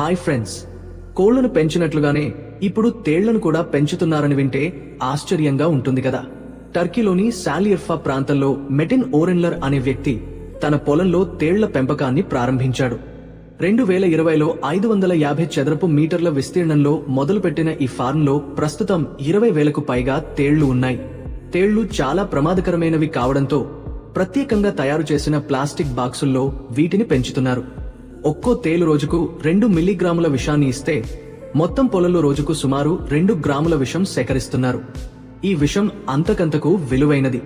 Hi friends. కోళ్ళను పెంచినట్లుగానే ఇప్పుడు తేళ్ళను కూడా పెంచుతున్నారని వింటే ఆశ్చర్యంగా ఉంటుంది కదా. టర్కీలోని సాలియర్ఫా ప్రాంతంలో మెటిన్ ఓరెన్లర్ అనే వ్యక్తి తన పొలంలో తేళ్ళ పెంపకాన్ని ప్రారంభించాడు. రెండు వేల ఇరవైలో ఐదు వందల యాభై చదరపు మీటర్ల విస్తీర్ణంలో మొదలుపెట్టిన ఈ ఫార్మ్లో ప్రస్తుతం ఇరవై వేలకు పైగా తేళ్ళు ఉన్నాయి. తేళ్ళు చాలా ప్రమాదకరమైనవి కావడంతో ప్రత్యేకంగా తయారు చేసిన ప్లాస్టిక్ బాక్సుల్లో వీటిని పెంచుతున్నారు. ఒక్కో తేలు రోజుకు రెండు మిల్లీగ్రాముల విషాన్ని ఇస్తే మొత్తం పొలంలో రోజుకు సుమారు రెండు గ్రాముల విషం సేకరిస్తున్నారు. ఈ విషం అంతకంతకు విలువైనది.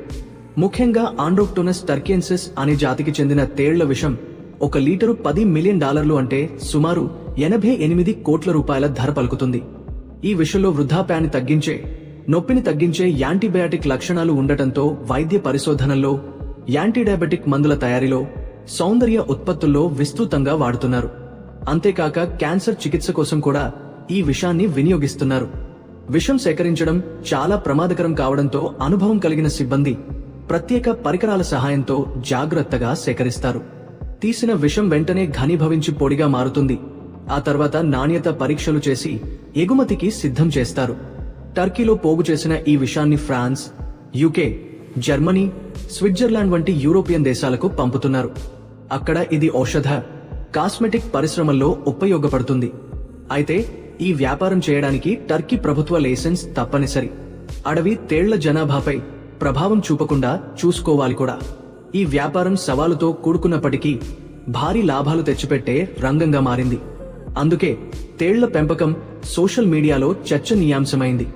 ముఖ్యంగా ఆండ్రోక్టోనస్ టర్కియన్సిస్ అనే జాతికి చెందిన తేళ్ళ విషం ఒక లీటరు పది మిలియన్ డాలర్లు అంటే సుమారు ఎనభై ఎనిమిది కోట్ల రూపాయల ధర పలుకుతుంది. ఈ విషయంలో వృద్ధాప్యాన్ని తగ్గించే నొప్పిని తగ్గించే యాంటీబయాటిక్ లక్షణాలు ఉండటంతో వైద్య పరిశోధనల్లో యాంటీడయాబెటిక్ మందుల తయారీలో సౌందర్య ఉత్పత్తుల్లో విస్తృతంగా వాడుతున్నారు. అంతేకాక క్యాన్సర్ చికిత్స కోసం కూడా ఈ విషాన్ని వినియోగిస్తున్నారు. విషం సేకరించడం చాలా ప్రమాదకరం కావడంతో అనుభవం కలిగిన సిబ్బంది ప్రత్యేక పరికరాల సహాయంతో జాగ్రత్తగా సేకరిస్తారు. తీసిన విషం వెంటనే ఘనీభవించి పొడిగా మారుతుంది. ఆ తర్వాత నాణ్యత పరీక్షలు చేసి ఎగుమతికి సిద్ధం చేస్తారు. టర్కీలో పోగు చేసిన ఈ విషాన్ని ఫ్రాన్స్ యూకే జర్మనీ స్విట్జర్లాండ్ వంటి యూరోపియన్ దేశాలకు పంపుతున్నారు. అక్కడ ఇది ఔషధ కాస్మెటిక్ పరిశ్రమల్లో ఉపయోగపడుతుంది. అయితే ఈ వ్యాపారం చేయడానికి టర్కీ ప్రభుత్వ లైసెన్స్ తప్పనిసరి. అడవి తేళ్ళ జనాభాపై ప్రభావం చూపకుండా చూసుకోవాలి కూడా. ఈ వ్యాపారం సవాలుతో కూడుకున్నప్పటికీ భారీ లాభాలు తెచ్చిపెట్టే రంగంగా మారింది. అందుకే తేళ్ళ పెంపకం సోషల్ మీడియాలో చర్చనీయాంశమైంది.